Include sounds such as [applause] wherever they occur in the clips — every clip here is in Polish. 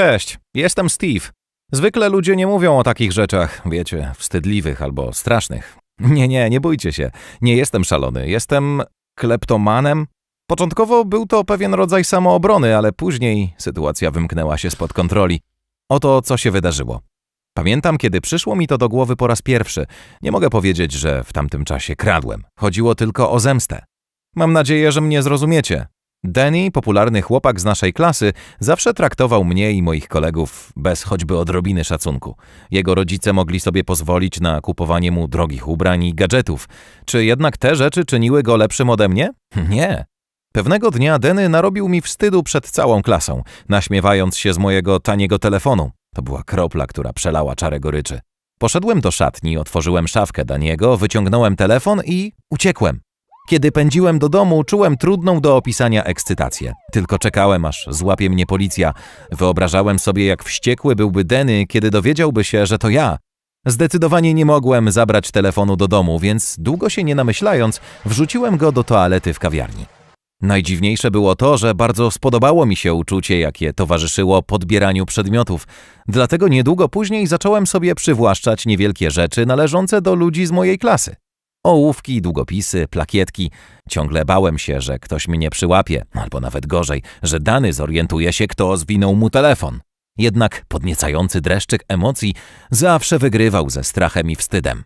Cześć, jestem Steve. Zwykle ludzie nie mówią o takich rzeczach, wiecie, wstydliwych albo strasznych. Nie, nie, nie bójcie się. Nie jestem szalony. Jestem kleptomanem. Początkowo był to pewien rodzaj samoobrony, ale później sytuacja wymknęła się spod kontroli. Oto co się wydarzyło. Pamiętam, kiedy przyszło mi to do głowy po raz pierwszy. Nie mogę powiedzieć, że w tamtym czasie kradłem. Chodziło tylko o zemstę. Mam nadzieję, że mnie zrozumiecie. Danny, popularny chłopak z naszej klasy, zawsze traktował mnie i moich kolegów bez choćby odrobiny szacunku. Jego rodzice mogli sobie pozwolić na kupowanie mu drogich ubrań i gadżetów. Czy jednak te rzeczy czyniły go lepszym ode mnie? [laughs] Nie. Pewnego dnia Denny narobił mi wstydu przed całą klasą, naśmiewając się z mojego taniego telefonu. To była kropla, która przelała czarę goryczy. Poszedłem do szatni, otworzyłem szafkę Daniego, wyciągnąłem telefon i uciekłem. Kiedy pędziłem do domu, czułem trudną do opisania ekscytację. Tylko czekałem, aż złapie mnie policja. Wyobrażałem sobie, jak wściekły byłby Denny, kiedy dowiedziałby się, że to ja. Zdecydowanie nie mogłem zabrać telefonu do domu, więc długo się nie namyślając, wrzuciłem go do toalety w kawiarni. Najdziwniejsze było to, że bardzo spodobało mi się uczucie, jakie towarzyszyło podbieraniu przedmiotów. Dlatego niedługo później zacząłem sobie przywłaszczać niewielkie rzeczy należące do ludzi z mojej klasy. Ołówki, długopisy, plakietki. Ciągle bałem się, że ktoś mnie przyłapie, albo nawet gorzej, że dany zorientuje się, kto zwinął mu telefon. Jednak podniecający dreszczyk emocji zawsze wygrywał ze strachem i wstydem.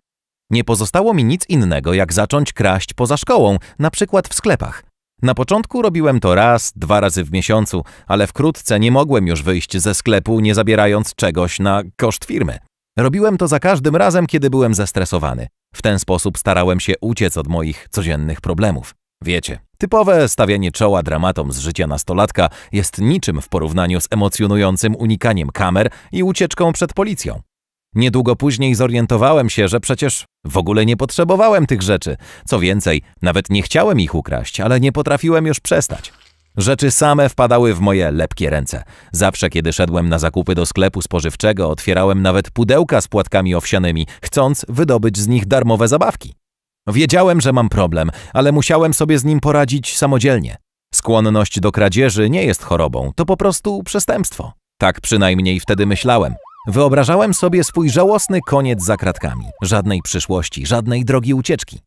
Nie pozostało mi nic innego, jak zacząć kraść poza szkołą, na przykład w sklepach. Na początku robiłem to raz, dwa razy w miesiącu, ale wkrótce nie mogłem już wyjść ze sklepu, nie zabierając czegoś na koszt firmy. Robiłem to za każdym razem, kiedy byłem zestresowany. W ten sposób starałem się uciec od moich codziennych problemów. Wiecie, typowe stawianie czoła dramatom z życia nastolatka jest niczym w porównaniu z emocjonującym unikaniem kamer i ucieczką przed policją. Niedługo później zorientowałem się, że przecież w ogóle nie potrzebowałem tych rzeczy. Co więcej, nawet nie chciałem ich ukraść, ale nie potrafiłem już przestać. Rzeczy same wpadały w moje lepkie ręce. Zawsze, kiedy szedłem na zakupy do sklepu spożywczego, otwierałem nawet pudełka z płatkami owsianymi, chcąc wydobyć z nich darmowe zabawki. Wiedziałem, że mam problem, ale musiałem sobie z nim poradzić samodzielnie. Skłonność do kradzieży nie jest chorobą, to po prostu przestępstwo. Tak przynajmniej wtedy myślałem. Wyobrażałem sobie swój żałosny koniec za kratkami. Żadnej przyszłości, żadnej drogi ucieczki.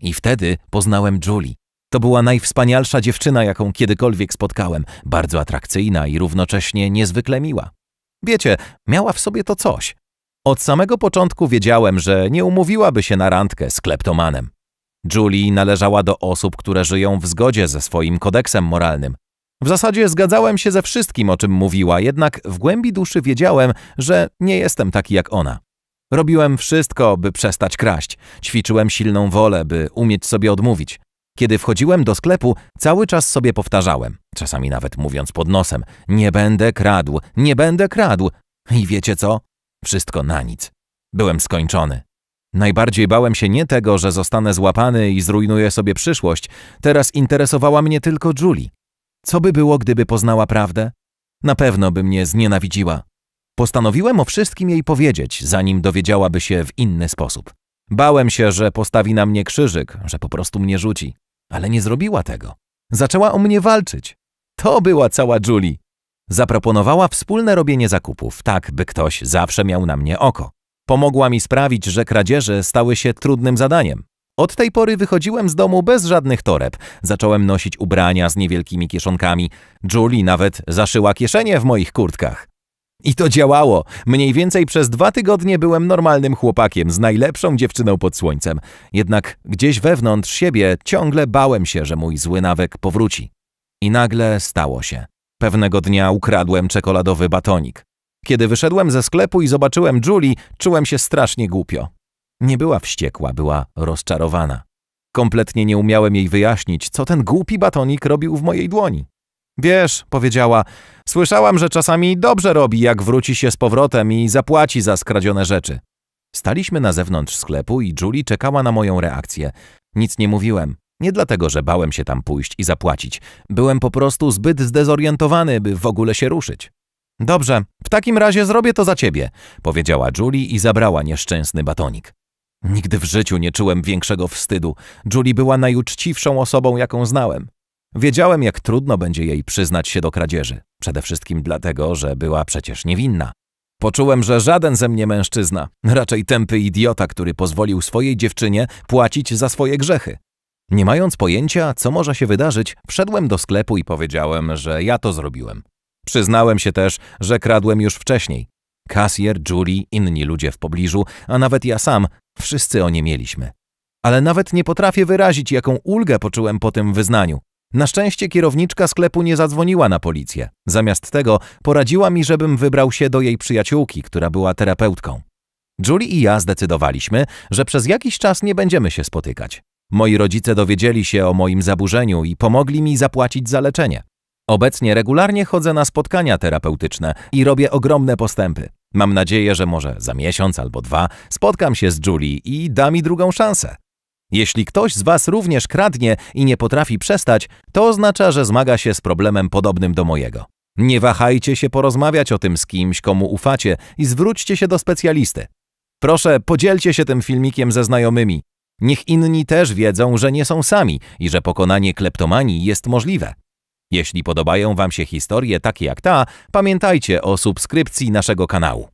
I wtedy poznałem Julie. To była najwspanialsza dziewczyna, jaką kiedykolwiek spotkałem, bardzo atrakcyjna i równocześnie niezwykle miła. Wiecie, miała w sobie to coś. Od samego początku wiedziałem, że nie umówiłaby się na randkę z kleptomanem. Julie należała do osób, które żyją w zgodzie ze swoim kodeksem moralnym. W zasadzie zgadzałem się ze wszystkim, o czym mówiła, jednak w głębi duszy wiedziałem, że nie jestem taki jak ona. Robiłem wszystko, by przestać kraść. Ćwiczyłem silną wolę, by umieć sobie odmówić. Kiedy wchodziłem do sklepu, cały czas sobie powtarzałem, czasami nawet mówiąc pod nosem: Nie będę kradł, nie będę kradł. I wiecie co? Wszystko na nic. Byłem skończony. Najbardziej bałem się nie tego, że zostanę złapany i zrujnuję sobie przyszłość. Teraz interesowała mnie tylko Julie. Co by było, gdyby poznała prawdę? Na pewno by mnie znienawidziła. Postanowiłem o wszystkim jej powiedzieć, zanim dowiedziałaby się w inny sposób. Bałem się, że postawi na mnie krzyżyk, że po prostu mnie rzuci. Ale nie zrobiła tego. Zaczęła o mnie walczyć. To była cała Julie. Zaproponowała wspólne robienie zakupów, tak by ktoś zawsze miał na mnie oko. Pomogła mi sprawić, że kradzieże stały się trudnym zadaniem. Od tej pory wychodziłem z domu bez żadnych toreb. Zacząłem nosić ubrania z niewielkimi kieszonkami. Julie nawet zaszyła kieszenie w moich kurtkach. I to działało. Mniej więcej przez dwa tygodnie byłem normalnym chłopakiem z najlepszą dziewczyną pod słońcem. Jednak gdzieś wewnątrz siebie ciągle bałem się, że mój zły nawyk powróci. I nagle stało się. Pewnego dnia ukradłem czekoladowy batonik. Kiedy wyszedłem ze sklepu i zobaczyłem Julie, czułem się strasznie głupio. Nie była wściekła, była rozczarowana. Kompletnie nie umiałem jej wyjaśnić, co ten głupi batonik robił w mojej dłoni. Wiesz, powiedziała, słyszałam, że czasami dobrze robi, jak wróci się z powrotem i zapłaci za skradzione rzeczy. Staliśmy na zewnątrz sklepu i Julie czekała na moją reakcję. Nic nie mówiłem. Nie dlatego, że bałem się tam pójść i zapłacić. Byłem po prostu zbyt zdezorientowany, by w ogóle się ruszyć. Dobrze, w takim razie zrobię to za ciebie, powiedziała Julie i zabrała nieszczęsny batonik. Nigdy w życiu nie czułem większego wstydu. Julie była najuczciwszą osobą, jaką znałem. Wiedziałem, jak trudno będzie jej przyznać się do kradzieży. Przede wszystkim dlatego, że była przecież niewinna. Poczułem, że żaden ze mnie mężczyzna, raczej tępy idiota, który pozwolił swojej dziewczynie płacić za swoje grzechy. Nie mając pojęcia, co może się wydarzyć, wszedłem do sklepu i powiedziałem, że ja to zrobiłem. Przyznałem się też, że kradłem już wcześniej. Kasjer, Julie, inni ludzie w pobliżu, a nawet ja sam, wszyscy o nie mieliśmy. Ale nawet nie potrafię wyrazić, jaką ulgę poczułem po tym wyznaniu. Na szczęście kierowniczka sklepu nie zadzwoniła na policję. Zamiast tego poradziła mi, żebym wybrał się do jej przyjaciółki, która była terapeutką. Julie i ja zdecydowaliśmy, że przez jakiś czas nie będziemy się spotykać. Moi rodzice dowiedzieli się o moim zaburzeniu i pomogli mi zapłacić za leczenie. Obecnie regularnie chodzę na spotkania terapeutyczne i robię ogromne postępy. Mam nadzieję, że może za miesiąc albo dwa spotkam się z Julie i da mi drugą szansę. Jeśli ktoś z Was również kradnie i nie potrafi przestać, to oznacza, że zmaga się z problemem podobnym do mojego. Nie wahajcie się porozmawiać o tym z kimś, komu ufacie i zwróćcie się do specjalisty. Proszę, podzielcie się tym filmikiem ze znajomymi. Niech inni też wiedzą, że nie są sami i że pokonanie kleptomanii jest możliwe. Jeśli podobają Wam się historie takie jak ta, pamiętajcie o subskrypcji naszego kanału.